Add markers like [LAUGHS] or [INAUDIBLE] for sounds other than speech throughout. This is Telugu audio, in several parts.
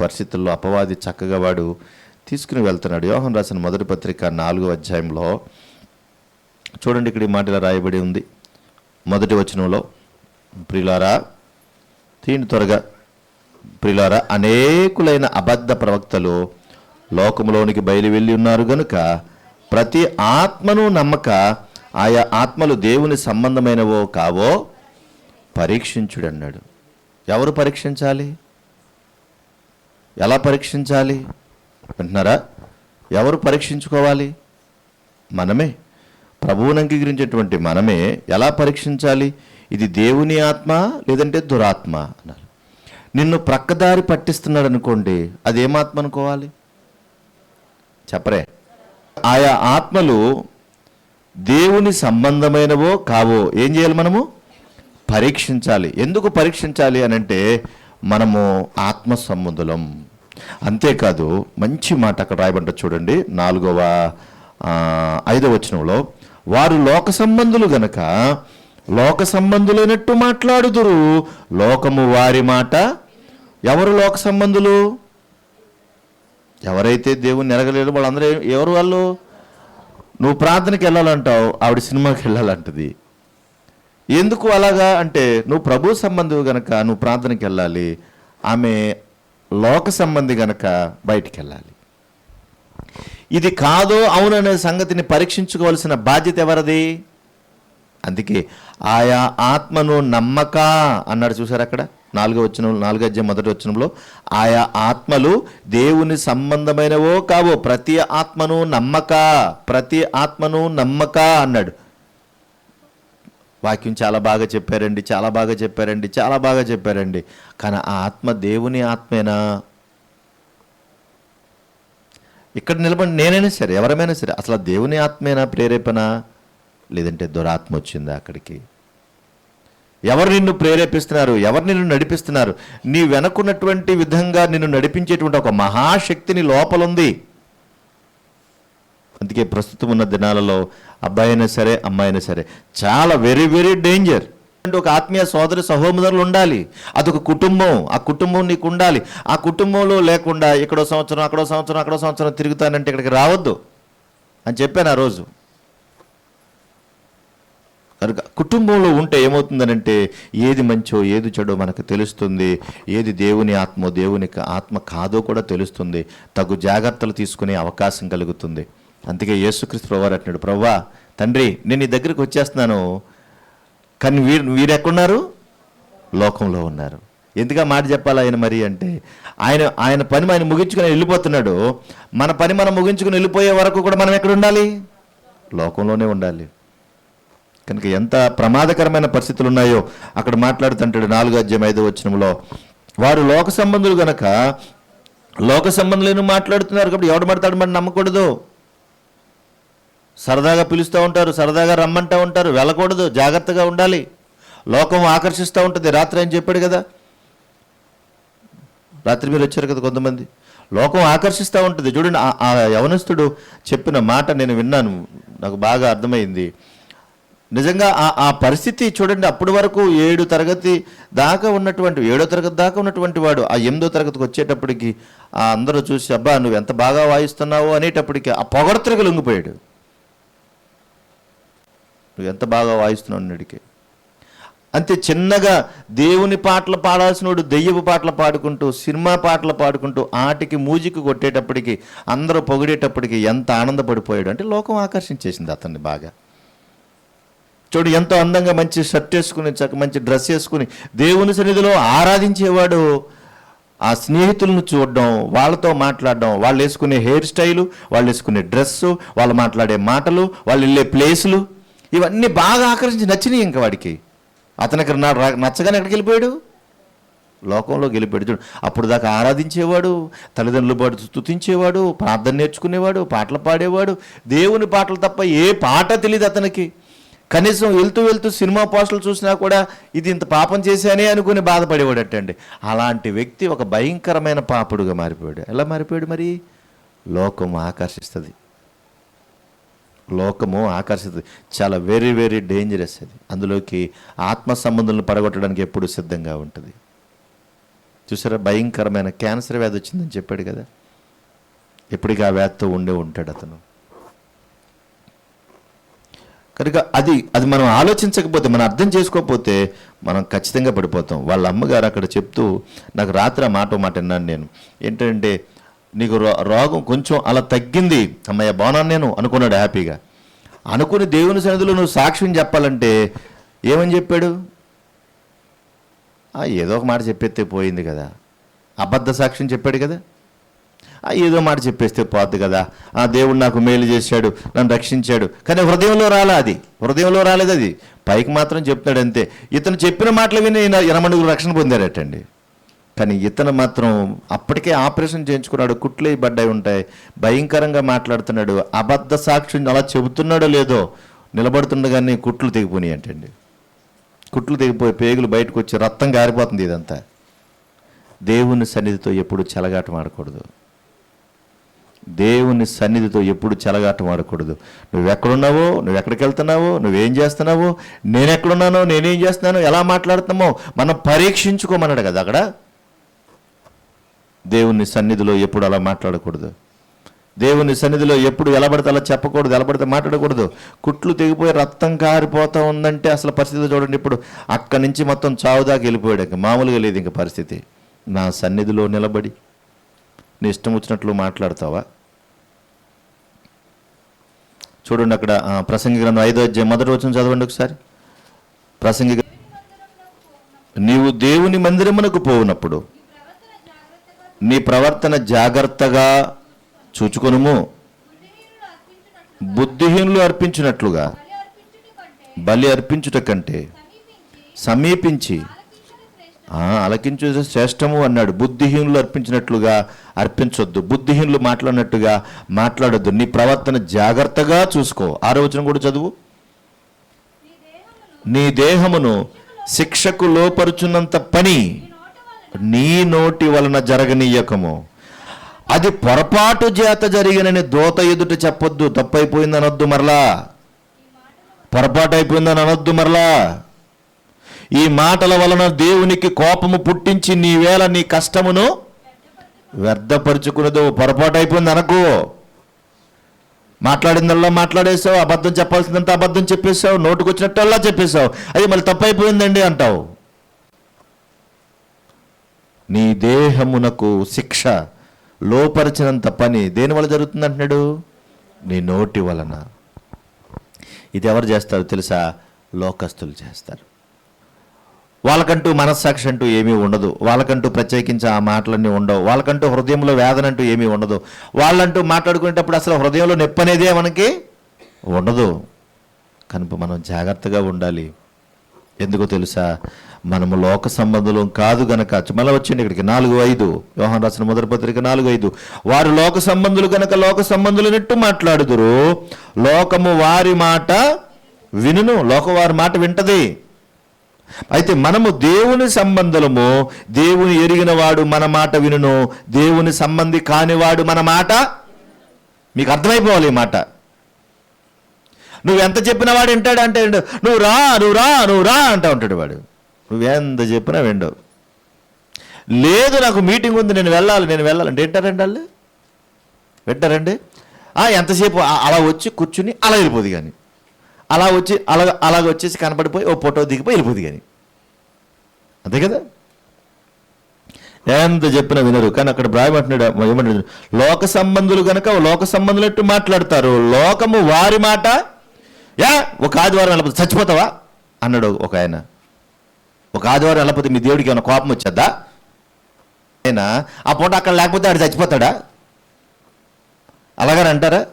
పరిస్థితుల్లో అపవాది చక్కగా వాడు తీసుకుని వెళ్తున్నాడు. యోహన్ రాసిన మొదటి పత్రిక నాలుగో అధ్యాయంలో చూడండి ఇక్కడ ఈ మాటలా రాయబడి ఉంది. మొదటి వచనంలో ప్రిలారా తీని త్వరగా. ప్రిలారా అనేకులైన అబద్ధ ప్రవక్తలు లోకములోనికి బయలు వెళ్ళి ఉన్నారు గనుక ప్రతి ఆత్మను నమ్మక ఆయా ఆత్మలు దేవుని సంబంధమైనవో కావో పరీక్షించుడన్నాడు. ఎవరు పరీక్షించాలి? ఎలా పరీక్షించాలి? వింటున్నారా? ఎవరు పరీక్షించుకోవాలి? మనమే. ప్రభువును అంగీకరించేటువంటి మనమే ఎలా పరీక్షించాలి? ఇది దేవుని ఆత్మ లేదంటే దురాత్మ అన్నారు. నిన్ను ప్రక్కదారి పట్టిస్తున్నాడు అనుకోండి అది ఏమాత్మ అనుకోవాలి? చెప్పరే. ఆయా ఆత్మలు దేవుని సంబంధమైనవో కావో ఏం చేయాలి మనము? పరీక్షించాలి. ఎందుకు పరీక్షించాలి అని అంటే మనము ఆత్మ సంబంధులం అంతేకాదు మంచి మాట అక్కడ రాయబడ్డ చూడండి నాలుగవ ఐదవ వచనంలో వారు లోక సంబంధులు గనక లోక సంబంధులైనట్టు మాట్లాడుదురు లోకము వారి మాట ఎవరు లోక సంబంధులు? ఎవరైతే దేవుని ఎరగలేరు వాళ్ళందరూ ఎవరు వాళ్ళు? నువ్వు ప్రార్థనకి వెళ్ళాలంటావు ఆవిడ సినిమాకి వెళ్ళాలంటది. ఎందుకు అలాగా? అంటే నువ్వు ప్రభు సంబంధి గనక నువ్వు ప్రార్థనకి వెళ్ళాలి ఆమె లోక సంబంధి గనక బయటికి వెళ్ళాలి ఇది కాదో అవుననే సంగతిని పరీక్షించుకోవాల్సిన బాధ్యత ఎవరిది? అందుకే ఆయా ఆత్మను నమ్మక అన్నాడు చూసారు అక్కడ? నాలుగో వచ్చిన నాలుగో అధ్యాయం మొదటి వచ్చినంలో ఆయా ఆత్మలు దేవుని సంబంధమైనవో కావో ప్రతి ఆత్మను నమ్మక ప్రతి ఆత్మను నమ్మక అన్నాడు. వాక్యం చాలా బాగా చెప్పారండి చాలా బాగా చెప్పారండి చాలా బాగా చెప్పారండి. కానీ ఆ ఆత్మ దేవుని ఆత్మేనా? ఇక్కడ నిలబడి నేనైనా సరే ఎవరమైనా సరే అసలు దేవుని ఆత్మేనా ప్రేరేపణ? లేదంటే దురాత్మ వచ్చిందా అక్కడికి? ఎవరు నిన్ను ప్రేరేపిస్తున్నారు? ఎవరు నిన్ను నడిపిస్తున్నారు? నీ వెనకున్నటువంటి విధంగా నిన్ను నడిపించేటువంటి ఒక మహాశక్తిని లోపలుంది. అందుకే ప్రస్తుతం ఉన్న దినాలలో అబ్బాయి అయినా సరే అమ్మాయి అయినా సరే చాలా వెరీ వెరీ డేంజర్ అంటే ఒక ఆత్మీయ సోదరి సహోదరులు ఉండాలి. అదొక కుటుంబం. ఆ కుటుంబం నీకు ఉండాలి. ఆ కుటుంబంలో లేకుండా ఇక్కడో సంవత్సరం అక్కడో సంవత్సరం అక్కడో సంవత్సరం తిరుగుతానంటే ఇక్కడికి రావద్దు అని చెప్పాను ఆ రోజు. కనుక కుటుంబంలో ఉంటే ఏమవుతుందనంటే ఏది మంచో ఏది చెడో మనకు తెలుస్తుంది. ఏది దేవుని ఆత్మో దేవుని ఆత్మ కాదో కూడా తెలుస్తుంది. తగు జాగ్రత్తలు తీసుకునే అవకాశం కలుగుతుంది. అందుకే యేసుక్రీస్తు ప్రభు అంటున్నాడు ప్రవ్వా తండ్రి నేను నీ దగ్గరికి వచ్చేస్తున్నాను కానీ వీరు వీరు ఎక్కడున్నారు? లోకంలో ఉన్నారు. ఎందుకంటే మాట చెప్పాలి ఆయన మరి అంటే ఆయన ఆయన పని ఆయన ముగించుకుని వెళ్ళిపోతున్నాడు. మన పని మనం ముగించుకుని వెళ్ళిపోయే వరకు కూడా మనం ఎక్కడ ఉండాలి? లోకంలోనే ఉండాలి. కనుక ఎంత ప్రమాదకరమైన పరిస్థితులు ఉన్నాయో అక్కడ మాట్లాడుతుంటాడు నాలుగో అధ్యాయం ఐదో వచ్చినంలో వారు లోక సంబంధులు గనక లోక సంబంధులను మాట్లాడుతున్నారు కాబట్టి ఎవడు పడతాడు మనం నమ్మకూడదు? సరదాగా పిలుస్తూ ఉంటారు సరదాగా రమ్మంటూ ఉంటారు వెళ్ళకూడదు జాగ్రత్తగా ఉండాలి. లోకం ఆకర్షిస్తూ ఉంటుంది రాత్రి అని చెప్పాడు కదా. రాత్రి మీరు వచ్చారు కదా కొంతమంది. లోకం ఆకర్షిస్తూ ఉంటుంది. చూడండి ఆ- ఆ యవనస్తుడు చెప్పిన మాట నేను విన్నాను. నాకు బాగా అర్థమైంది. నిజంగా ఆ ఆ పరిస్థితి చూడండి అప్పటి వరకు ఏడు తరగతి దాకా ఉన్నటువంటి ఏడో తరగతి దాకా ఉన్నటువంటి వాడు ఆ ఎనిమిదో తరగతికి వచ్చేటప్పటికి ఆ అందరూ చూసి అబ్బా నువ్వు ఎంత బాగా వాయిస్తున్నావు? అనేటప్పటికి ఆ పొగడతలకు లొంగిపోయాడు. నువ్వు ఎంత బాగా వాయిస్తున్నావు అన్నడికి అంతే చిన్నగా దేవుని పాటలు పాడాల్సినోడు దెయ్యపు పాటలు పాడుకుంటూ సినిమా పాటలు పాడుకుంటూ ఆటికి మూజికి కొట్టేటప్పటికి అందరూ పొగిడేటప్పటికి ఎంత ఆనందపడిపోయాడు. అంటే లోకం ఆకర్షించేసింది అతన్ని బాగా. చూడు ఎంతో అందంగా మంచి షర్ట్ వేసుకుని చక్క మంచి డ్రెస్ వేసుకుని దేవుని సన్నిధిలో ఆరాధించేవాడు ఆ స్నేహితులను చూడడం వాళ్ళతో మాట్లాడడం వాళ్ళు వేసుకునే హెయిర్ స్టైలు వాళ్ళు వేసుకునే డ్రెస్సు వాళ్ళు మాట్లాడే మాటలు వాళ్ళు వెళ్ళే ప్లేసులు ఇవన్నీ బాగా ఆకర్షించి నచ్చినాయి ఇంకా వాడికి. అతనికి నా నచ్చగానే ఎక్కడికి వెళ్ళిపోయాడు? లోకంలో గెలిపాడు. చూడు అప్పుడు దాకా ఆరాధించేవాడు తల్లిదండ్రులు పాటు స్తుతించేవాడు ప్రార్థన నేర్చుకునేవాడు పాటలు పాడేవాడు. దేవుని పాటలు తప్ప ఏ పాట తెలియదు అతనికి. కనీసం వెళ్తూ వెళ్తూ సినిమా పోస్టులు చూసినా కూడా ఇది ఇంత పాపం చేశానే అనుకుని బాధపడేవాడటండి అలాంటి వ్యక్తి ఒక భయంకరమైన పాపుడుగా మారిపోయాడు. ఎలా మారిపోయాడు మరి? లోకం ఆకర్షిస్తుంది. లోకము ఆకర్షిత చాలా వెరీ వెరీ డేంజరస్ అది. అందులోకి ఆత్మ సంబంధాలను పడగొట్టడానికి ఎప్పుడు సిద్ధంగా ఉంటుంది. చూసారా? భయంకరమైన క్యాన్సర్ వ్యాధి వచ్చిందని చెప్పాడు కదా? ఎప్పటికీ ఆ వ్యాధితో ఉండే ఉంటాడు అతను. కనుక అది అది మనం ఆలోచించకపోతే మనం అర్థం చేసుకోకపోతే మనం ఖచ్చితంగా పడిపోతాం. వాళ్ళ అమ్మగారు అక్కడ చెప్తూ నాకు రాత్రి ఆ మాట మాట విన్నాను నేను. ఏంటంటే నీకు రో- రోగం కొంచెం అలా తగ్గింది. అమ్మయ్య బాగున్నాను నేను అనుకున్నాడు హ్యాపీగా. అనుకుని దేవుని సన్నిధిలో నువ్వు సాక్ష్యం చెప్పాలంటే ఏమని చెప్పాడు? "ఆ, ఏదో ఒక మాట చెప్పేస్తే పోయింది కదా. అబద్ధ సాక్ష్యం చెప్పాడు కదా. "ఆ, ఏదో మాట చెప్పేస్తే పోద్ది కదా. ఆ దేవుడు నాకు మేలు చేశాడు నన్ను రక్షించాడు. కానీ హృదయంలో రాలే అది. హృదయంలో రాలేదు అది. పైకి మాత్రం చెప్తాడు అంతే ఇతను చెప్పిన మాటలు విని ఈయన రక్షణ పొందారటండి. కానీ ఇతను మాత్రం అప్పటికే ఆపరేషన్ చేయించుకున్నాడు కుట్లు పడ్డాయి ఉంటాయి భయంకరంగా మాట్లాడుతున్నాడు అబద్ధ సాక్షి అలా చెబుతున్నాడో లేదో నిలబడుతుండగానే కుట్లు తెగిపోయి అంటండి. కుట్లు తెగిపోయి పేగులు బయటకు వచ్చి రక్తం గారిపోతుంది ఇదంతా. దేవుని సన్నిధితో ఎప్పుడు చెలగాటం ఆడకూడదు. దేవుని సన్నిధితో ఎప్పుడు చెలగాటం ఆడకూడదు. నువ్వు ఎక్కడున్నావో నువ్వు ఎక్కడికి వెళ్తున్నావో నువ్వేం చేస్తున్నావో నేనెక్కడున్నానో నేనేం చేస్తున్నానో ఎలా మాట్లాడుతున్నామో మనం పరీక్షించుకోమన్నాడు కదా అక్కడ. దేవుని సన్నిధిలో ఎప్పుడు అలా మాట్లాడకూడదు. దేవుని సన్నిధిలో ఎప్పుడు ఎలబడితే అలా చెప్పకూడదు ఎలబడితే మాట్లాడకూడదు. కుట్లు తెగిపోయి రక్తం కారిపోతూ ఉందంటే అసలు పరిస్థితి చూడండి ఇప్పుడు. అక్కడి నుంచి మొత్తం చావుదాకా వెళ్ళిపోయాడు ఇంకా. మామూలుగా లేదు ఇంకా పరిస్థితి. నా సన్నిధిలో నిలబడి నీ ఇష్టం వచ్చినట్లు మాట్లాడతావా? చూడండి అక్కడ ప్రసంగి గ్రంథం ఐదో అధ్యాయం మొదటి వచ్చిన చదవండి ఒకసారి. ప్రసంగి నీవు దేవుని మందిరమునకు పోవునప్పుడు నీ ప్రవర్తన జాగ్రత్తగా చూచుకొనుము. బుద్ధిహీనులు అర్పించినట్లుగా బలి అర్పించుట కంటే సమీపించి అలకించు శ్రేష్టము అన్నాడు. బుద్ధిహీనులు అర్పించినట్లుగా అర్పించొద్దు. బుద్ధిహీనులు మాట్లాడినట్టుగా మాట్లాడొద్దు. నీ ప్రవర్తన జాగ్రత్తగా చూసుకో. ఆరోచన కూడా చదువు. నీ దేహమును శిక్షకు లోపరుచున్నంత పని నీ నోటి వలన జరగనీయకము. అది పొరపాటు చేత జరిగినని దోత ఎదుట చెప్పొద్దు. తప్పైపోయింది అనొద్దు మరలా. పొరపాటు అయిపోయిందని అనొద్దు మరలా. ఈ మాటల వలన దేవునికి కోపము పుట్టించి నీ వేళ నీ కష్టమును వ్యర్థపరుచుకున్నదో పొరపాటు అయిపోయింది అనకు మాట్లాడిందల్లా మాట్లాడేసావు అబద్ధం చెప్పాల్సిందంతా అబద్ధం చెప్పేశావు నోటుకొచ్చినట్టల్లా చెప్పేశావు. అది మళ్ళీ తప్పైపోయిందండి అంటావు. నీ దేహమునకు శిక్ష లోపరిచినంత పని దేని వల్ల జరుగుతుంది అంటున్నాడు నీ నోటి వలన. ఇది ఎవరు చేస్తారు తెలుసా? లోకస్తులు చేస్తారు. వాళ్ళకంటూ మనస్సాక్షి అంటూ ఏమీ ఉండదు. వాళ్ళకంటూ ప్రత్యేకించి ఆ మాటలన్నీ ఉండవు. వాళ్ళకంటూ హృదయంలో వేదన అంటూ ఏమీ ఉండదు. వాళ్ళంటూ మాట్లాడుకునేటప్పుడు అసలు హృదయంలో నొప్పి అనేదే మనకి ఉండదు. కనుక మనం జాగ్రత్తగా ఉండాలి. ఎందుకో తెలుసా? మనము లోక సంబంధులం కాదు గనక. మళ్ళీ వచ్చింది ఇక్కడికి. నాలుగు ఐదు. యోహాన్ రాసిన మొదటి పత్రిక నాలుగు ఐదు. వారు లోక సంబంధులు గనక లోక సంబంధులనట్టు మాట్లాడుదురు లోకము వారి మాట వినును. లోక వారి మాట వింటది. అయితే మనము దేవుని సంబంధులము దేవుని ఎరిగిన వాడు మన మాట వినును. దేవుని సంబంధి కానివాడు మన మాట మీకు అర్థమైపోవాలి ఈ మాట. నువ్వు ఎంత చెప్పిన వాడు వింటాడు అంటే నువ్వు రా నువ్వు రా నువ్వు రా అంటా ఉంటాడు వాడు. నువ్వేంత చెప్పినా విండవు. లేదు నాకు మీటింగ్ ఉంది నేను వెళ్ళాలి నేను వెళ్ళాలంటే ఏంటారండి వాళ్ళు? వింటారండి? ఎంతసేపు? అలా వచ్చి కూర్చుని అలా వెళ్ళిపోదు కానీ. అలా వచ్చి అలా అలాగ వచ్చేసి కనపడిపోయి ఓ ఫోటో దిగిపోయి వెళ్ళిపోదు కానీ. అంతే కదా? ఎంత చెప్పినా వినరు. కానీ అక్కడ బ్రాయమంటున్నాడు ఏమంటున్నాడు లోక సంబంధులు కనుక లోక సంబంధులట్టు మాట్లాడతారు. లోకము వారి మాట. యా ఒక ఆదివారం వెళ్ళిపోతుంది. చచ్చిపోతావా? అన్నాడు ఒక ఆయన. ఒక ఆదివారం వెళ్ళకపోతే మీ దేవుడికి ఏమైనా కోపం వచ్చేద్దా? ఆయన ఆ పూట అక్కడ లేకపోతే ఆడు చచ్చిపోతాడా? అలాగని అంటారా?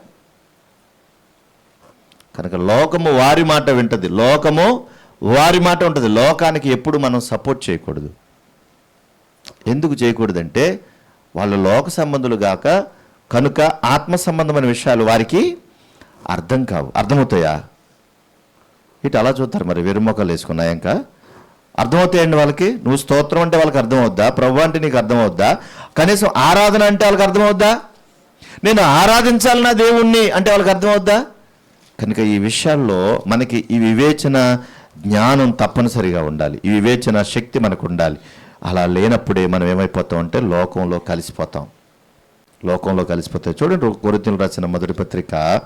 కనుక లోకము వారి మాట వింటది. లోకము వారి మాట ఉంటుంది. లోకానికి ఎప్పుడు మనం సపోర్ట్ చేయకూడదు. ఎందుకు చేయకూడదంటే వాళ్ళు లోక సంబంధులు గాక కనుక ఆత్మ సంబంధమైన విషయాలు వారికి అర్థం కావు. అర్థమవుతాయా? ఇటు అలా చూస్తారు మరి వెరుమొక్కలు వేసుకున్నాయంక. అర్థమవుతాయండి వాళ్ళకి? నువ్వు స్తోత్రం అంటే వాళ్ళకి అర్థమవుద్దా? ప్రభు అంటే నీకు అర్థమవుద్దా? కనీసం ఆరాధన అంటే వాళ్ళకి అర్థమవుద్దా? నేను ఆరాధించాలి నా దేవుణ్ణి అంటే వాళ్ళకి అర్థమవుద్దా? కనుక ఈ విషయాల్లో మనకి ఈ వివేచన జ్ఞానం తప్పనిసరిగా ఉండాలి. ఈ వివేచన శక్తి మనకు ఉండాలి. అలా లేనప్పుడే మనం ఏమైపోతాం అంటే లోకంలో కలిసిపోతాం. లోకంలో కలిసిపోతాయి చూడండి కొరితలు రాసిన మొదటి పత్రిక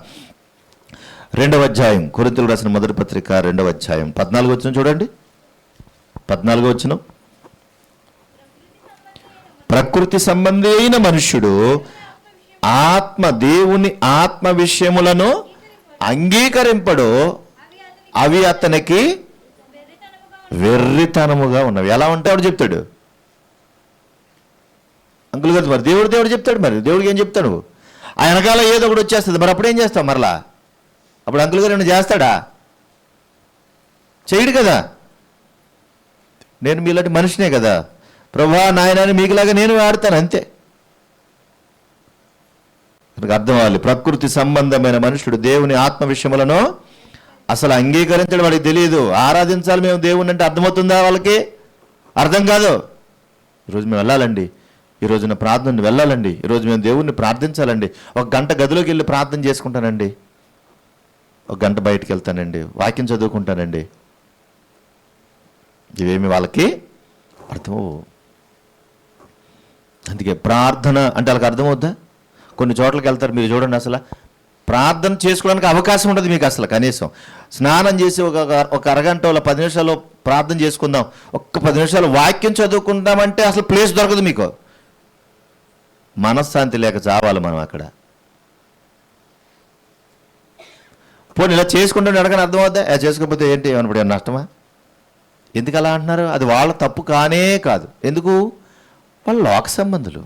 రెండవ అధ్యాయం. కొరితలు రాసిన మొదటి పత్రిక రెండవ అధ్యాయం. పద్నాలుగు వచ్చిన చూడండి. పద్నాలుగు వచ్చిన ప్రకృతి సంబంధి అయిన మనుష్యుడు ఆత్మ దేవుని ఆత్మ విషయములను అంగీకరింపడు. అవి అతనికి వెర్రితనముగా ఉన్నవి. ఎలా ఉంటాడు చెప్తాడు. అంకుల్ గారు మరి దేవుడు దేవుడు చెప్తాడు మరి దేవుడికి ఏం చెప్తాడు ఆ వెనకాల ఏదో ఒకటి వచ్చేస్తుంది. మరి అప్పుడు ఏం చేస్తావు మరలా? అప్పుడు అంకుల్ గారు ఏమైనా చేస్తాడా? చేయడు కదా. నేను మీలాంటి మనిషినే కదా. ప్రభా నాయనని మీకులాగా నేను ఆడతాను అంతే. మనకు అర్థం అవ్వాలి. ప్రకృతి సంబంధమైన మనుషుడు దేవుని ఆత్మ విషయములను అసలు అంగీకరించడం వాడికి తెలియదు ఆరాధించాలి మేము దేవుని అంటే అర్థమవుతుందా వాళ్ళకి? అర్థం కాదు. ఈరోజు మేము వెళ్ళాలండి. ఈరోజున ప్రార్థన వెళ్ళాలండి. ఈరోజు మేము దేవుణ్ణి ప్రార్థించాలండి. ఒక గంట గదిలోకి వెళ్ళి ప్రార్థన చేసుకుంటానండి. ఒక గంట బయటకు వెళ్తానండి. వాక్యం చదువుకుంటానండి. ఇవేమి వాళ్ళకి అర్థమవు అందుకే ప్రార్థన అంటే వాళ్ళకి అర్థమవుద్దా? కొన్ని చోట్లకి వెళ్తారు మీరు చూడండి అసలు. ప్రార్థన చేసుకోవడానికి అవకాశం ఉండదు మీకు అసలు కనీసం. స్నానం చేసి ఒక ఒక అరగంట పది నిమిషాలు ప్రార్థన చేసుకుందాం. ఒక్క పది నిమిషాలు వాక్యం చదువుకుందామంటే అసలు ప్లేస్ దొరకదు మీకు. మనశ్శాంతి లేక చావాలి మనం అక్కడ. పోనీ ఇలా చేసుకుంటే అడగని అర్థమవుద్దా? చేసుకోకపోతే ఏంటి? ఏమన్నప్పుడు నష్టమా? ఎందుకు అలా అంటున్నారు? అది వాళ్ళ తప్పు కానే కాదు. ఎందుకు? వాళ్ళ లోక సంబంధులు.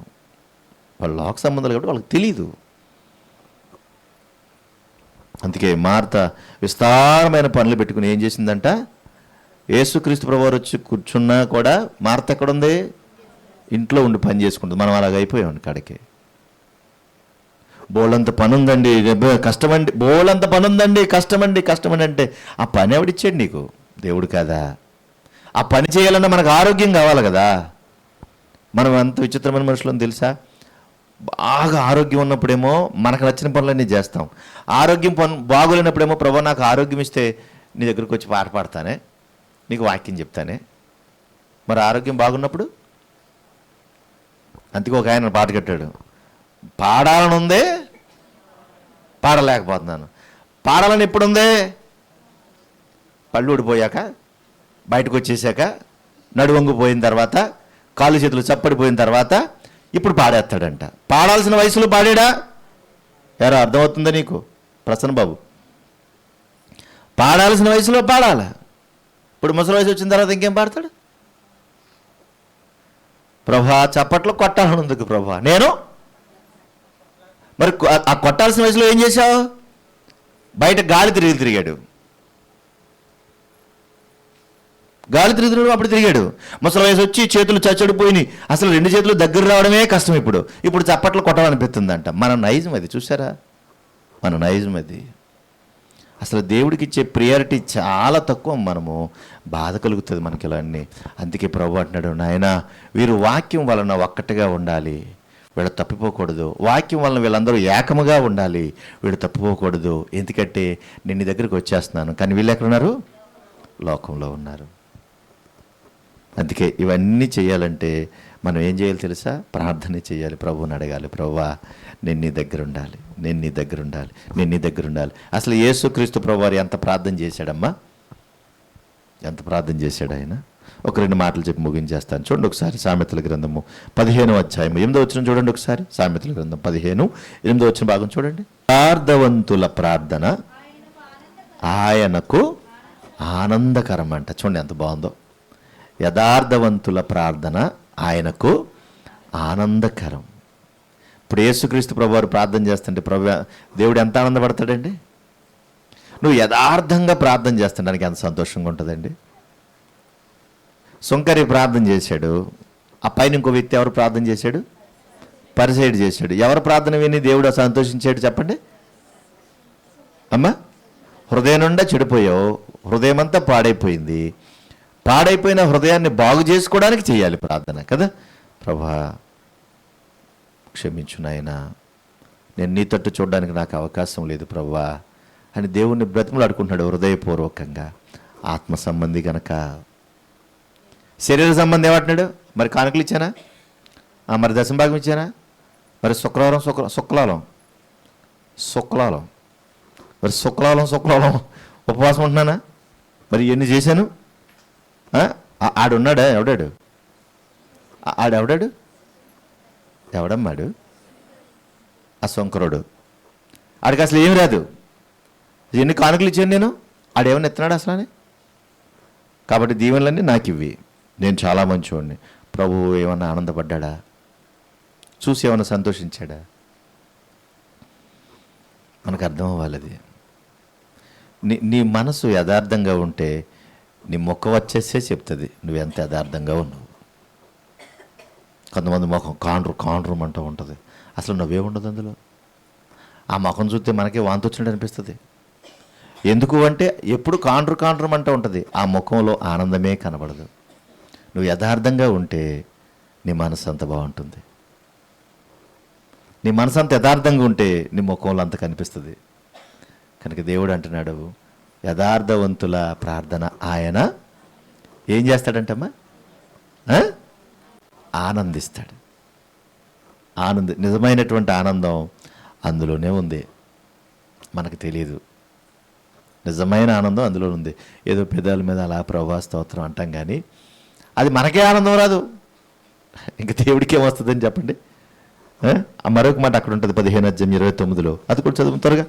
వాళ్ళ లోక సంబంధాలు కాబట్టి వాళ్ళకి తెలియదు అందుకే మార్త విస్తారమైన పనులు పెట్టుకుని ఏం చేసిందంట? యేసుక్రీస్తు ప్రభువారు వచ్చి కూర్చున్నా కూడా మార్త ఎక్కడుంది? ఇంట్లో ఉండి పని చేసుకుంటుంది. మనం అలాగ అయిపోయాం కాడికి. బోలంత పని ఉందండి కష్టమండి. బోలంత పని ఉందండి కష్టమండి కష్టమండి అంటే ఆ పని ఎవడిచ్చాడు నీకు? దేవుడు కదా? ఆ పని చేయాలన్నా మనకు ఆరోగ్యం కావాలి కదా. మనం అంత విచిత్రమైన మనుషులని తెలుసా? బాగా ఆరోగ్యం ఉన్నప్పుడేమో మనకు నచ్చిన పనులన్నీ చేస్తాం. ఆరోగ్యం పను బాగోలేనప్పుడేమో ప్రభు నాకు ఆరోగ్యం ఇస్తే నీ దగ్గరికి వచ్చి పాట పాడతానే నీకు వాక్యం చెప్తానే. మరి ఆరోగ్యం బాగున్నప్పుడు? అందుకే ఒక ఆయన పాట కట్టాడు. పాడాలని ఉందే పాడలేకపోతున్నాను. పాడాలని ఎప్పుడుందే? పళ్ళు ఊడిపోయాక బయటకు వచ్చేసాక నడువంగు పోయిన తర్వాత కాళ్ళు చేతులు చప్పడిపోయిన తర్వాత ఇప్పుడు పాడేస్తాడంట. పాడాల్సిన వయసులో పాడాడా? ఎవరో అర్థమవుతుందా నీకు? ప్రసన్న బాబు. పాడాల్సిన వయసులో పాడాలా? ఇప్పుడు ముసలి వయసు వచ్చిన తర్వాత ఇంకేం పాడతాడు? ప్రభా చప్పట్లో కొట్టాలని ఉంది ప్రభా. నేను? మరి ఆ కొట్టాల్సిన వయసులో ఏం చేశావు? బయట గాలి తిరిగి తిరిగాడు. గాలి తిరుగుతున్నాడు అప్పుడు తిరిగాడు. ముసలి వయసు వచ్చి చేతులు చచ్చడిపోయినాయి అసలు రెండు చేతులు దగ్గర రావడమే కష్టం ఇప్పుడు. ఇప్పుడు చప్పట్లు కొట్టాలనిపిస్తుందంట. మన నైజం అది చూసారా మన నైజం అది. అసలు దేవుడికి ఇచ్చే ప్రియారిటీ చాలా తక్కువ మనము. బాధ కలుగుతుంది మనకి ఇలా అన్ని. అందుకే ప్రభు అంటున్నాడు నాయన వీరు వాక్యం వలన ఒక్కటిగా ఉండాలి. వీళ్ళు తప్పిపోకూడదు. వాక్యం వలన వీళ్ళందరూ ఏకముగా ఉండాలి. వీళ్ళు తప్పిపోకూడదు. ఎందుకంటే నేను నీ దగ్గరికి వచ్చేస్తున్నాను. కానీ వీళ్ళు ఎక్కడున్నారు? లోకంలో ఉన్నారు. అందుకే ఇవన్నీ చేయాలంటే మనం ఏం చేయాలి తెలుసా? ప్రార్థన చేయాలి. ప్రభువుని అడగాలి. ప్రభువా నేను నీ దగ్గర ఉండాలి. నేను నీ దగ్గర ఉండాలి. నేను నీ దగ్గర ఉండాలి. అసలు యేసుక్రీస్తు ప్రభువారు ఎంత ప్రార్థన చేశాడమ్మా? ఎంత ప్రార్థన చేశాడు ఆయన? ఒక రెండు మాటలు చెప్పి ముగించేస్తాను. చూడండి ఒకసారి సామెతల గ్రంథము పదిహేను అధ్యాయము. ఎనిమిదో వచ్చిన చూడండి ఒకసారి. సామెతల గ్రంథం పదిహేను ఎనిమిదో వచ్చిన భాగం చూడండి. ప్రార్థవంతుల ప్రార్థన ఆయనకు ఆనందకరం అంట చూడండి ఎంత బాగుందో. యథార్థవంతుల ప్రార్థన ఆయనకు ఆనందకరం. ఇప్పుడు యేసుక్రీస్తు ప్రభు వారు ప్రార్థన చేస్తుంటే ప్రభు దేవుడు ఎంత ఆనందపడతాడండి? నువ్వు యథార్థంగా ప్రార్థన చేస్తుండడానికి ఎంత సంతోషంగా ఉంటుందండి? సుంకరి ప్రార్థన చేశాడు. ఆ పైన ఇంకో వ్యక్తి ఎవరు ప్రార్థన చేశాడు? పరిసైడ్ చేశాడు. ఎవరు ప్రార్థన విని దేవుడు సంతోషించాడు చెప్పండి? అమ్మా హృదయం నుండా చెడిపోయావు. హృదయం అంతా పాడైపోయింది. పాడైపోయిన హృదయాన్ని బాగు చేసుకోవడానికి చేయాలి ప్రార్థన కదా? ప్రభా క్షమించు నాయనా. నేను నీ తట్టు చూడడానికి నాకు అవకాశం లేదు ప్రభా. అని దేవుణ్ణి బ్రతిమలాడుకుంటున్నాడు హృదయపూర్వకంగా. ఆత్మ సంబంధి గనక. శరీర సంబంధం ఏమంటున్నాడు? మరి కానుకలు ఇచ్చానా? ఆ, మరి దశంభాగం ఇచ్చానా? మరి శుక్రవారం శుక్ర శుక్లాలం. శుక్లాలం. మరి శుక్లాలం శుక్లాలం. ఉపవాసం ఉంటున్నానా? మరి ఎన్ని చేశాను? ఆడున్నాడా? ఎవడాడు? ఆడెవడాడు? ఎవడమ్మాడు? ఆ శంకరుడు ఆడికి అసలు ఏమి రాదు. ఎన్ని కానుకలు ఇచ్చాను నేను? ఆడేమన్నా ఎత్తున్నాడు అసలు అని కాబట్టి దీవెనలన్నీ నాకు ఇవి నేను చాలా మంచివాడిని ప్రభువు ఏమన్నా ఆనందపడ్డా చూసి ఏమన్నా సంతోషించాడా? మనకు అర్థం అవ్వాలి అది నీ నీ మనసు యథార్థంగా ఉంటే నీ ముఖం వచ్చేస్తే చెప్తుంది. నువ్వు ఎంత యథార్థంగా ఉన్నావు? కొంతమంది ముఖం కాండ్రు కాండ్రు అంటూ ఉంటుంది. అసలు నువ్వే ఉండదు అందులో? ఆ ముఖం చూస్తే మనకే వాంతి వచ్చినట్టు అనిపిస్తుంది. ఎందుకు అంటే ఎప్పుడు కాండ్రు కాండ్రు అంటూ ఉంటుంది. ఆ ముఖంలో ఆనందమే కనబడదు. నువ్వు యథార్థంగా ఉంటే నీ మనసు అంత బాగుంటుంది. నీ మనసు అంత యథార్థంగా ఉంటే నీ ముఖంలో అంత కనిపిస్తుంది. కనుక దేవుడు అంటున్నాడు యథార్థవంతుల ప్రార్థన ఆయన ఏం చేస్తాడంటమ్మా? ఆనందిస్తాడు. ఆనంద నిజమైనటువంటి ఆనందం అందులోనే ఉంది. మనకు తెలియదు నిజమైన ఆనందం అందులో ఉంది. ఏదో పెదాల మీద అలా ప్రభా స్తోత్రం అంటాం కానీ అది మనకే ఆనందం రాదు. ఇంకా దేవుడికి ఏమొస్తుందని చెప్పండి? ఆ? మరొక మాట అక్కడ ఉంటుంది పదిహేను అధ్యాయం ఇరవై తొమ్మిదిలో. అది కూడా చదువు త్వరగా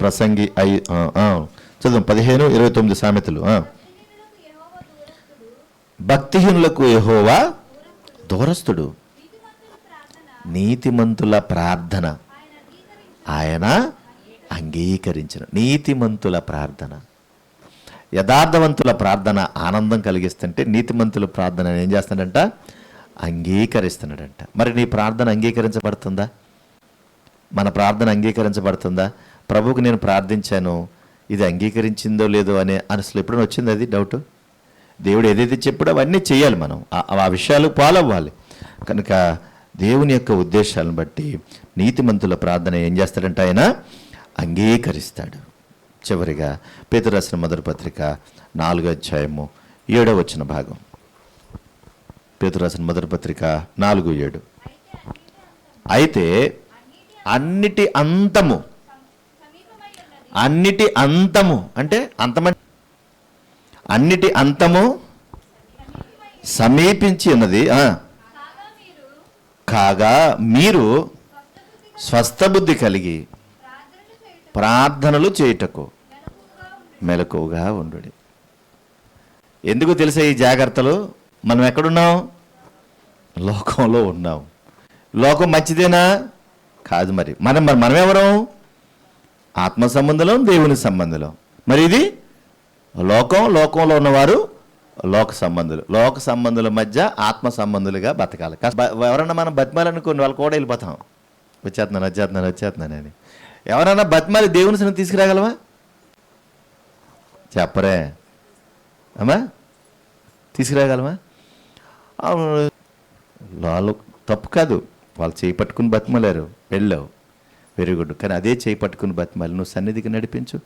ప్రసంగి ఐ చదువు పదిహేను ఇరవై తొమ్మిది సామెతలు భక్తిహీనులకు యహోవా దూరస్తుడు. నీతిమంతుల ప్రార్థన ఆయన అంగీకరించిన. నీతిమంతుల ప్రార్థన. యథార్థవంతుల ప్రార్థన ఆనందం కలిగిస్తుంటే నీతిమంతుల ప్రార్థన ఏం చేస్తాడంట? అంగీకరిస్తున్నాడంట. మరి నీ ప్రార్థన అంగీకరించబడుతుందా? మన ప్రార్థన అంగీకరించబడుతుందా? ప్రభువుకు నేను ప్రార్థించాను ఇది అంగీకరించిందో లేదో అనే అసలు ఎప్పుడైనా వచ్చింది అది డౌట్? దేవుడు ఏదైతే చెప్పాడో అవన్నీ చేయాలి మనం. ఆ- విషయాలు పాలవ్వాలి. కనుక దేవుని యొక్క ఉద్దేశాలను బట్టి నీతిమంతుల ప్రార్థన ఏం చేస్తాడంటే ఆయన? అంగీకరిస్తాడు. చివరిగా పేతురాసిన మొదటి పత్రిక నాలుగో అధ్యాయము ఏడో వచ్చిన భాగం. పేతురాసిన మొదటి పత్రిక నాలుగు ఏడు. అయితే అన్నిటి అంతము అన్నిటి అంతము అంటే అంతమ అన్నిటి అంతము సమీపించి ఉన్నది కాగా మీరు స్వస్థబుద్ధి కలిగి ప్రార్థనలు చేయుటకు మెలకువగా ఉండు ఎందుకు తెలిసే ఈ జాగ్రత్తలు? మనం ఎక్కడున్నాం? లోకంలో ఉన్నాం. లోకం మంచిదేనా? కాదు మరి. మనం మనమెవరం? మనం ఎవరం ఆత్మ సంబంధంలో దేవుని సంబంధంలో. మరి ఇది లోకం లోకంలో ఉన్నవారు లోక సంబంధులు. లోక సంబంధుల మధ్య ఆత్మ సంబంధులుగా బతకాలి. కాస్త ఎవరన్నా మనం బతిమాలనుకోండి వాళ్ళు కూడా వెళ్ళిపోతాం. వచ్చేస్తున్నాను వచ్చేస్తున్నాను వచ్చేస్తున్నాను అని. ఎవరన్నా బతిమాలి దేవుని సన్ని తీసుకురాగలమా చెప్పరే. అమ్మా తీసుకురాగలమా వాళ్ళు తప్పు కాదు. వాళ్ళు చేయి పట్టుకుని బతిమలేరు. వెళ్ళావు. వెరీ గుడ్ కానీ అదే చేయి పట్టుకుని బతిమాలి. నువ్వు సన్నిధికి నడిపించు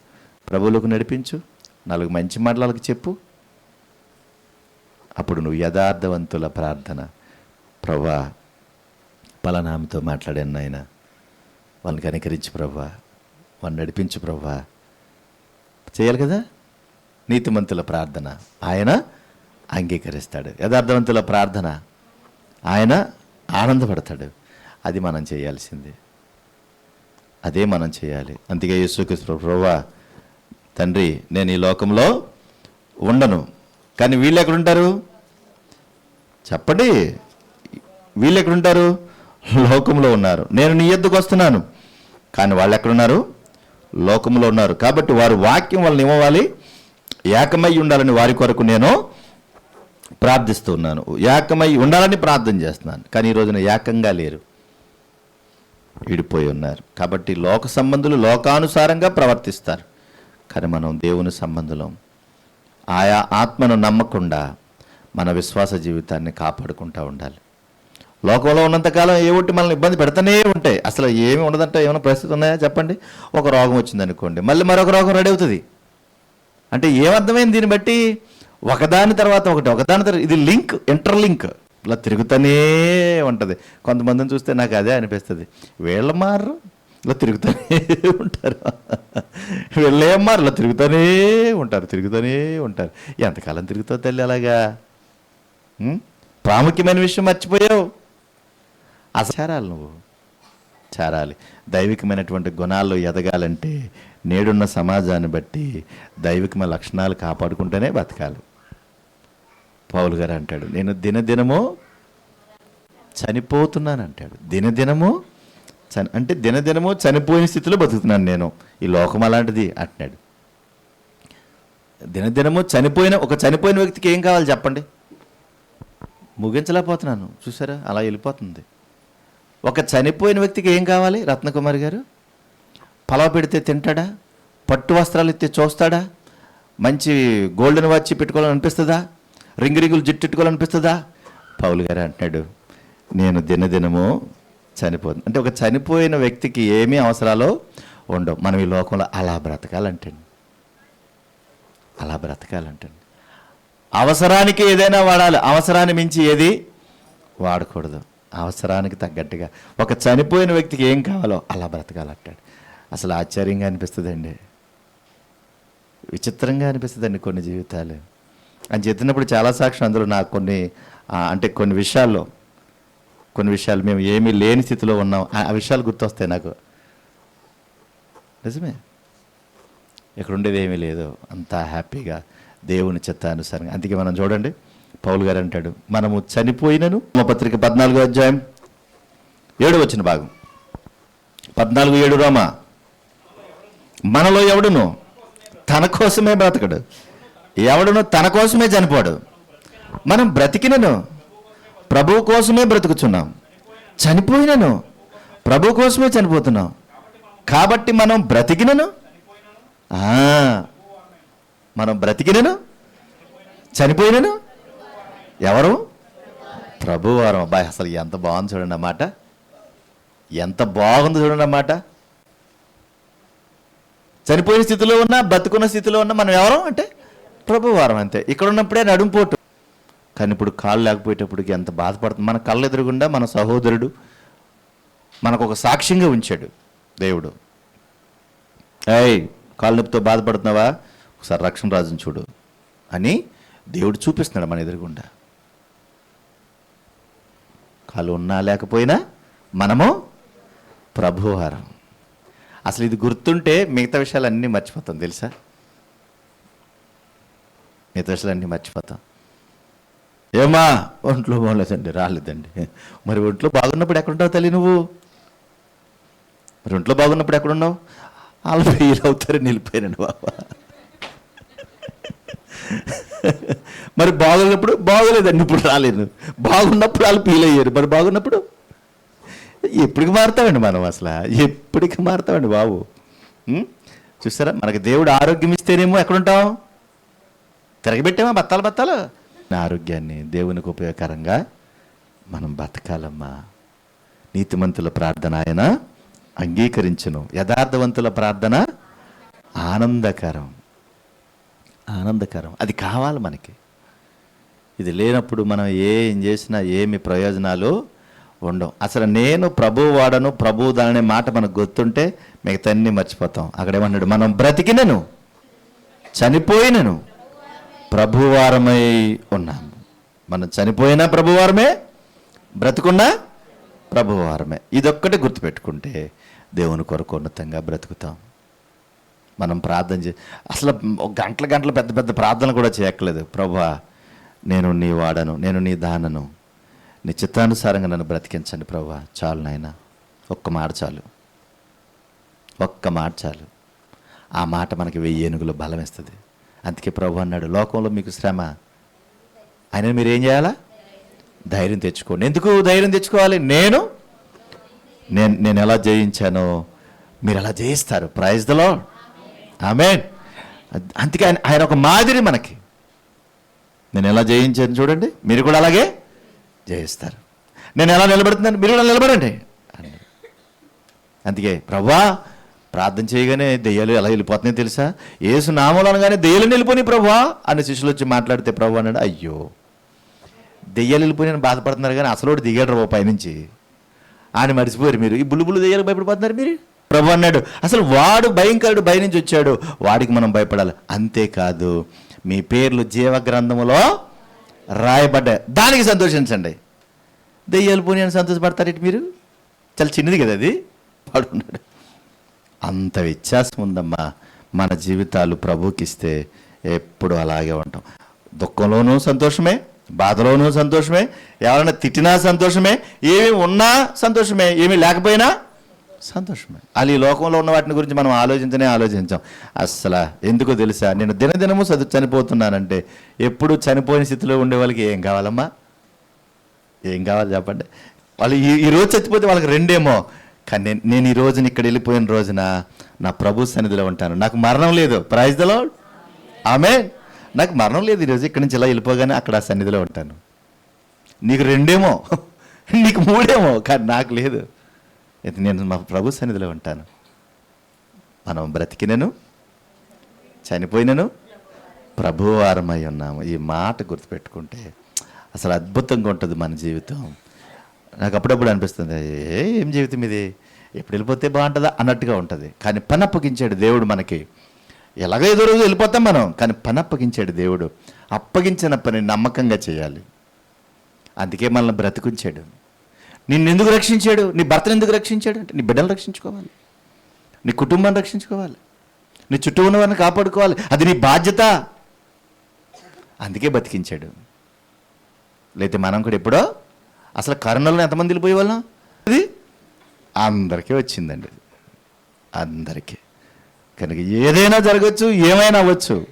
ప్రభువులకు నడిపించు నాలుగు మంచి మాటలకు చెప్పు. అప్పుడు నువ్వు యథార్థవంతుల ప్రార్థన. ప్రభా పలనామతో మాట్లాడాను నాయన. వాళ్ళని కనికరించు ప్రభా వాళ్ళని నడిపించు ప్రభా చేయాలి కదా? నీతిమంతుల ప్రార్థన. ఆయన అంగీకరిస్తాడు. యథార్థవంతుల ప్రార్థన. ఆయన ఆనందపడతాడు. అది మనం చేయాల్సిందే. అదే మనం చేయాలి. అందుకే యేసుక్రీస్తు ప్రభువా తండ్రి నేను ఈ లోకంలో ఉండను. కానీ వీళ్ళు ఎక్కడుంటారు? చెప్పండి. వీళ్ళు ఎక్కడుంటారు? లోకంలో ఉన్నారు. నేను నీ ఎద్దుకు వస్తున్నాను. కానీ వాళ్ళు ఎక్కడున్నారు? లోకంలో ఉన్నారు. కాబట్టి వారు వాక్యం వాళ్ళని ఇవ్వాలి. ఏకమై ఉండాలని వారి కొరకు నేను ప్రార్థిస్తున్నాను ఏకమై ఉండాలని ప్రార్థన చేస్తున్నాను. కానీ ఈ రోజున ఏకంగా లేరు. విడిపోయి ఉన్నారు. కాబట్టి లోక సంబంధులు లోకానుసారంగా ప్రవర్తిస్తారు. కానీ మనం దేవుని సంబంధులం. ఆయా ఆత్మను నమ్మకుండా మన విశ్వాస జీవితాన్ని కాపాడుకుంటూ ఉండాలి. లోకంలో ఉన్నంతకాలం ఏ ఒకటి మనల్ని ఇబ్బంది పెడతానే ఉంటాయి. అసలు ఏమి ఉండదంటే? ఏమైనా పరిస్థితి ఉన్నాయా? చెప్పండి. ఒక రోగం వచ్చింది అనుకోండి మళ్ళీ మరొక రోగం రెడీ అవుతుంది. అంటే ఏమర్థమైంది దీన్ని బట్టి? ఒకదాని తర్వాత ఒకటి ఒకదాని తర్వాత ఇది లింక్ ఇంటర్లింక్. ఇలా తిరుగుతూనే ఉంటుంది. కొంతమందిని చూస్తే నాకు అదే అనిపిస్తుంది. వీళ్ళ మారు ఇలా తిరుగుతూనే ఉంటారు. వీళ్ళేం మారు ఇలా తిరుగుతూనే ఉంటారు తిరుగుతూనే ఉంటారు. ఎంతకాలం తిరుగుతావు తల్లి అలాగా? ప్రాముఖ్యమైన విషయం మర్చిపోయావు. అసారాలు నువ్వు. చేరాలి. దైవికమైనటువంటి గుణాలు ఎదగాలంటే నేడున్న సమాజాన్ని బట్టి దైవికమైన లక్షణాలు కాపాడుకుంటూనే బతకాలి. పౌలు గారు అంటాడు నేను దినదినము చనిపోతున్నాను అంటాడు. దినదినము చని అంటే దినదినము చనిపోయిన స్థితిలో బతుకుతున్నాను నేను ఈ లోకం అలాంటిది అంటున్నాడు. దినదినము చనిపోయిన ఒక చనిపోయిన వ్యక్తికి ఏం కావాలి చెప్పండి? ముగించలేకపోతున్నాను చూసారా? అలా వెళ్ళిపోతుంది. ఒక చనిపోయిన వ్యక్తికి ఏం కావాలి? రత్నకుమారి గారు పలవ పెడితే తింటాడా? పట్టు వస్త్రాలు ఎత్తే చూస్తాడా? మంచి గోల్డెన్ వాచ్ పెట్టుకోవాలని అనిపిస్తుందా? రింగిరింగులు రింగులు జుట్టు పౌలు గారు అంటున్నాడు నేను దినదినము చనిపోతుంది అంటే ఒక చనిపోయిన వ్యక్తికి ఏమీ అవసరాలు ఉండవు. మనం ఈ లోకంలో అలా బ్రతకాలంటండి. అలా బ్రతకాలంటండి. అవసరానికి ఏదైనా వాడాలి. అవసరాన్ని మించి ఏది వాడకూడదు. అవసరానికి తగ్గట్టుగా. ఒక చనిపోయిన వ్యక్తికి ఏం కావాలో అలా బ్రతకాలంటాడు. అసలు ఆశ్చర్యంగా అనిపిస్తుందండి. విచిత్రంగా అనిపిస్తుందండి కొన్ని జీవితాలు. అని చెప్పినప్పుడు చాలా సాక్ష్యం అందులో నాకు కొన్ని అంటే కొన్ని విషయాల్లో కొన్ని విషయాలు మేము ఏమీ లేని స్థితిలో ఉన్నాం. ఆ విషయాలు గుర్తొస్తాయి నాకు. నిజమే. ఇక్కడ ఉండేది ఏమీ లేదు. అంతా హ్యాపీగా దేవుని చిత్తానుసారంగా అందుకే మనం చూడండి పౌల్ గారు అంటాడు మనము చనిపోయినను పత్రిక పద్నాలుగో అధ్యాయం ఏడు వచ్చిన భాగం. పద్నాలుగు ఏడు రామా. మనలో ఎవడును? తన కోసమే బ్రతకడు. ఎవడును తన కోసమే చనిపోడు. మనం బ్రతికినను ప్రభు కోసమే బ్రతుకుతున్నాం చనిపోయినను ప్రభు కోసమే చనిపోతున్నాం. కాబట్టి మనం బ్రతికినను? మనం బ్రతికినను? చనిపోయినను? ఎవరు? ప్రభువారం. అబ్బాయి అసలు ఎంత బాగుంది చూడండి అన్నమాట ఎంత బాగుంది చూడండి అన్నమాట చనిపోయిన స్థితిలో ఉన్నా బతుకున్న స్థితిలో ఉన్నా మనం ఎవరం అంటే ప్రభువారం అంతే. ఇక్కడ ఉన్నప్పుడే నడుంపోటు కానీ ఇప్పుడు కాళ్ళు లేకపోయేటప్పటికి ఎంత బాధపడుతుంది మన కళ్ళు ఎదురుగుండా మన సహోదరుడు మనకు ఒక సాక్ష్యంగా ఉంచాడు దేవుడు. ఏయ్ కాళ్ళు నొప్పితో బాధపడుతున్నావా? ఒకసారి రక్షణ రాజుని చూడు అని దేవుడు చూపిస్తున్నాడు మన ఎదురుగుండా. కాళ్ళు ఉన్నా లేకపోయినా మనము ప్రభువారం. అసలు ఇది గుర్తుంటే మిగతా విషయాలు అన్నీ మర్చిపోతాం తెలుసా? మీ దశలన్నీ మర్చిపోతాం. ఏమా ఒంట్లో బాగలేదండి రాలేదండి. మరి ఒంట్లో బాగున్నప్పుడు ఎక్కడుంటావు తల్లి నువ్వు? మరి ఒంట్లో బాగున్నప్పుడు ఎక్కడున్నావు? వాళ్ళు ఫెయిల్ అవుతారు నిలిపోయానండి బాబా. మరి బాగున్నప్పుడు బాగోలేదండి ఇప్పుడు రాలేదు. బాగున్నప్పుడు వాళ్ళు ఫీల్ అయ్యారు మరి బాగున్నప్పుడు? ఎప్పటికి మారుతామండి మనం అసలు? ఎప్పటికి మారుతామండి బాబు? చూస్తారా? చూసారా మనకి దేవుడు ఆరోగ్యం ఇస్తేనేమో ఎక్కడుంటాం? తిరగబెట్టామా బత్తాలు బత్తాలు? నా ఆరోగ్యాన్ని దేవునికి ఉపయోగకరంగా మనం బతకాలమ్మా. నీతిమంతుల ప్రార్థన ఆయన అంగీకరించను. యథార్థవంతుల ప్రార్థన ఆనందకరం. ఆనందకరం. అది కావాలి మనకి. ఇది లేనప్పుడు మనం ఏం చేసినా ఏమి ప్రయోజనాలు ఉండవు. అసలు నేను ప్రభు వాడను ప్రభు దాని మాట మనకు గుర్తుంటే మిగతా అన్ని మర్చిపోతాం అక్కడేమన్నాడు మనం బ్రతికినను చనిపోయినను. ప్రభువారమై ఉన్నాము. మనం చనిపోయినా ప్రభువారమే బ్రతుకున్నా ప్రభువారమే. ఇదొక్కటి గుర్తుపెట్టుకుంటే దేవుని కొరకు ఉన్నతంగా బ్రతుకుతాం. మనం ప్రార్థన చే అసలు ఒక గంటల గంటల పెద్ద పెద్ద ప్రార్థనలు కూడా చేయక్కలేదు ప్రభా నేను నీ వాడను నేను నీ దానను. నీ చిత్తానుసారంగా నన్ను బ్రతికించండి ప్రభా. చాలు నాయన ఒక్క మాట చాలు. ఒక్క మాట చాలు. ఆ మాట మనకి వెయ్యి ఏనుగులు బలం ఇస్తుంది అందుకే ప్రభు అన్నాడు లోకంలో మీకు శ్రమ. ఆయన మీరు ఏం చేయాలా? ధైర్యం తెచ్చుకోండి. ఎందుకు ధైర్యం తెచ్చుకోవాలి? నేను నేను నేను ఎలా జయించానో మీరు ఎలా జయిస్తారు? ప్రైజ్ దలో ఆమె అందుకే ఆయన ఆయన ఒక మాదిరి మనకి. నేను ఎలా జయించాను చూడండి. మీరు కూడా అలాగే జయిస్తారు. నేను ఎలా నిలబడుతున్నాను? మీరు కూడా నిలబడండి. అందుకే ప్రభా ప్రార్థన చేయగానే దెయ్యాలు ఎలా వెళ్ళిపోతున్నాయో తెలుసా? ఏసు నామలు అనగానే దెయ్యాలు వెళ్ళిపోయి ప్రభా అని శిష్యులు వచ్చి మాట్లాడితే ప్రభు అన్నాడు అయ్యో. దెయ్యాలు వెళ్ళిపోయి బాధపడుతున్నారు కానీ అసలు ఒకటి దిగాడు రా పైనుంచి. ఆయన మర్చిపోయారు మీరు. ఈ బుల్లు దెయ్యాలు భయపడిపోతున్నారు మీరు? ప్రభు అన్నాడు అసలు వాడు భయంకరుడు భయ నుంచి వచ్చాడు. వాడికి మనం భయపడాలి. అంతేకాదు మీ పేర్లు జీవ గ్రంథములో రాయబడ్డాయి. దానికి సంతోషించండి. దెయ్యాలు పోనీ అని సంతోషపడతారు మీరు? చాలా చిన్నది కదా అది? పాడుకున్నాడు అంత వ్యత్యాసం ఉందమ్మా. మన జీవితాలు ప్రభుకిస్తే ఎప్పుడు అలాగే ఉంటాం. దుఃఖంలోనూ సంతోషమే బాధలోనూ సంతోషమే ఎవరైనా తిట్టినా సంతోషమే ఏమి ఉన్నా సంతోషమే ఏమి లేకపోయినా సంతోషమే. వాళ్ళు ఈ లోకంలో ఉన్న వాటిని గురించి మనం ఆలోచించనే ఆలోచించాం. అస్సలు ఎందుకు తెలుసా? నేను దినదినము చదువు చనిపోతున్నానంటే ఎప్పుడు చనిపోయిన స్థితిలో ఉండే వాళ్ళకి ఏం కావాలమ్మా? ఏం కావాలి చెప్పండి? వాళ్ళు ఈ ఈరోజు చచ్చిపోతే వాళ్ళకి రెండేమో కానీ నేను నేను ఈ రోజున ఇక్కడ వెళ్ళిపోయిన రోజున నా ప్రభు సన్నిధిలో ఉంటాను. నాకు మరణం లేదు. ప్రైజ్ దలో ఆమె నాకు మరణం లేదు ఈరోజు ఇక్కడి నుంచి ఇలా వెళ్ళిపోగానే అక్కడ ఆ సన్నిధిలో ఉంటాను. నీకు రెండేమో? [LAUGHS] నీకు మూడేమో? కానీ నాకు లేదు. అయితే నేను మా ప్రభు సన్నిధిలో ఉంటాను. మనం బ్రతికినను చనిపోయినను ప్రభువారమై ఉన్నాము. ఈ మాట గుర్తుపెట్టుకుంటే అసలు అద్భుతంగా ఉంటుంది మన జీవితం. నాకు అప్పుడప్పుడు అనిపిస్తుంది ఏ ఏం జీవితం ఇది? ఎప్పుడు వెళ్ళిపోతే బాగుంటుందా? అన్నట్టుగా ఉంటుంది. కానీ పని అప్పగించాడు దేవుడు మనకి. ఎలాగో ఏదో రోజు వెళ్ళిపోతాం మనం కానీ పని అప్పగించాడు దేవుడు. అప్పగించిన పని నమ్మకంగా చేయాలి. అందుకే మనల్ని బ్రతికించాడు. నిన్ను ఎందుకు రక్షించాడు? నీ భర్తను ఎందుకు రక్షించాడు? అంటే నీ బిడ్డలు రక్షించుకోవాలి. నీ కుటుంబాన్ని రక్షించుకోవాలి. నీ చుట్టూ ఉన్న వారిని కాపాడుకోవాలి. అది నీ బాధ్యత. అందుకే బతికించాడు. లేకపోతే మనం కూడా ఎప్పుడో అసలు కరోనాలో ఎంతమంది వెళ్ళిపోయే వాళ్ళం అది? అందరికీ వచ్చిందండి. అది. అందరికీ. కనుక ఏదైనా జరగచ్చు ఏమైనా అవ్వచ్చు.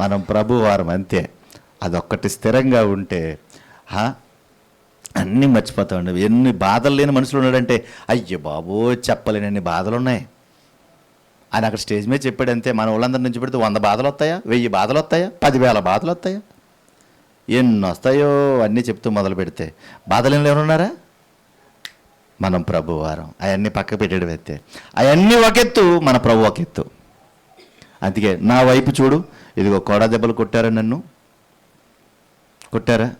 మనం ప్రభు వారం అంతే. అదొక్కటి స్థిరంగా ఉంటే అన్నీ మర్చిపోతామండి ఎన్ని బాధలు లేని మనుషులు ఉన్నాడంటే అయ్యో బాబో చెప్పలేనన్ని బాధలు ఉన్నాయి ఆయన అక్కడ స్టేజ్ మీద చెప్పాడు అంతే మన వాళ్ళందరి నుంచి పెడితే వంద బాధలు వస్తాయా? వెయ్యి బాధలు వస్తాయా? పదివేల బాధలు వస్తాయా? ఎన్ని వస్తాయో అన్నీ చెప్తూ మొదలు పెడితే. బాధలు ఎవరున్నారా? మనం ప్రభువారం. అవన్నీ పక్క పెట్టాడు అయితే అవన్నీ ఒకెత్తు మన ప్రభు ఒకెత్తు అందుకే నా వైపు చూడు. ఇదిగో కోడ దెబ్బలు కొట్టారా నన్ను? కొట్టారా?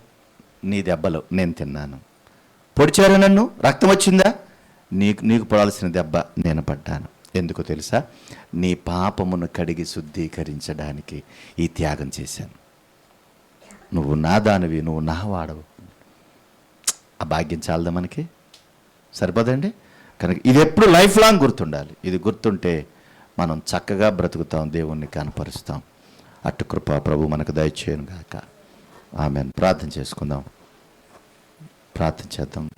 నీ దెబ్బలు నేను తిన్నాను. పొడిచారా నన్ను? రక్తం వచ్చిందా? నీకు నీకు పడాల్సిన దెబ్బ నేను పడ్డాను. ఎందుకు తెలుసా? నీ పాపమును కడిగి శుద్ధీకరించడానికి ఈ త్యాగం చేశాను. నువ్వు నా దానివి నువ్వు నా వాడవు. ఆ భాగ్యం చాలదా మనకి? సరిపోదండి? కనుక ఇది ఎప్పుడు లైఫ్ లాంగ్ గుర్తుండాలి. ఇది గుర్తుంటే మనం చక్కగా బ్రతుకుతాం దేవుణ్ణి కనపరుస్తాం. అటు కృప ప్రభు మనకు దయచేయను గాక ఆమె ప్రార్థన చేసుకుందాం. ప్రార్థన చేద్దాం.